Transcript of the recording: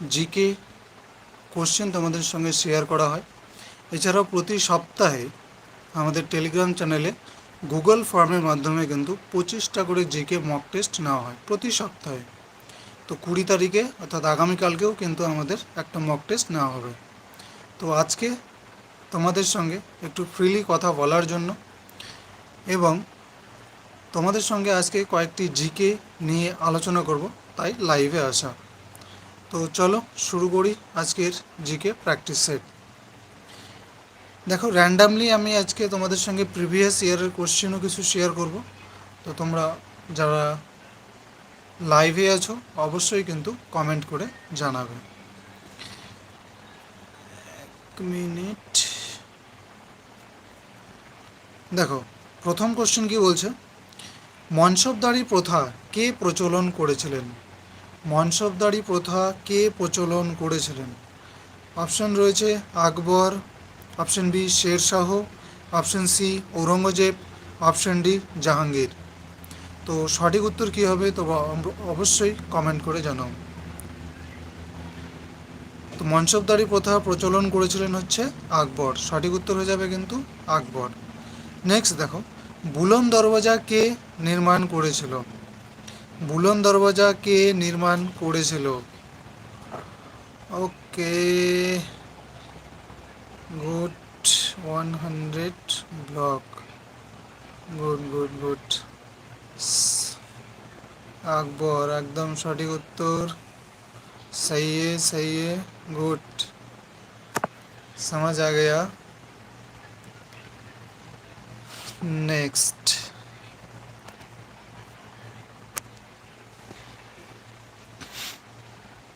GK question তোমাদের সঙ্গে share করা হয়। এছাড়াও প্রতি সপ্তাহে আমাদের টেলিগ্রাম চ্যানেলে গুগল ফর্মের মাধ্যমে কিন্তু পঁচিশটা করে জিকে মক টেস্ট নেওয়া হয় প্রতি সপ্তাহে। তো কুড়ি তারিখে অর্থাৎ আগামীকালকেও কিন্তু আমাদের একটা মক টেস্ট নেওয়া হবে। তো আজকে তোমাদের সঙ্গে একটু ফ্রিলি কথা বলার জন্য এবং তোমাদের সঙ্গে আজকে কয়েকটি জিকে নিয়ে আলোচনা করব, তাই লাইভে আসা। তো চলো শুরু করি আজকের জিকে প্র্যাকটিস সেট দেখো র্যান্ডামলি আমি আজকে তোমাদের সঙ্গে প্রিভিয়াস ইয়ারের কোশ্চেনও কিছু শেয়ার করব। তো তোমরা যারা লাইভে আছো, অবশ্যই কিন্তু কমেন্ট করে জানাবে। এক মিনিট দেখো, প্রথম কোশ্চেন কি বলছে? মনসবদারি প্রথা কে প্রচলন করেছিলেন? মনসবদারি প্রথা কে প্রচলন করেছিলেন? অপশন রয়েছে Akbar, option B Sher Shah option C Aurangzeb, option D Jahangir. তো সঠিক উত্তর কী হবে? তো অবশ্যই কমেন্ট করে জানাও। তো মনসবদারি প্রথা প্রচলন করেছিলেন হচ্ছে আকবর। সঠিক উত্তর হয়ে যাবে কিন্তু আকবর। নেক্সট দেখো, বুলন দরওয়াজা কে নির্মাণ করেছিল? বুলন দরওয়াজা কে নির্মাণ করেছিল okay good one hundred block good good good Akbar একদম সঠিক উত্তর सही है सही है गुड समझ आ गया नेक्स्ट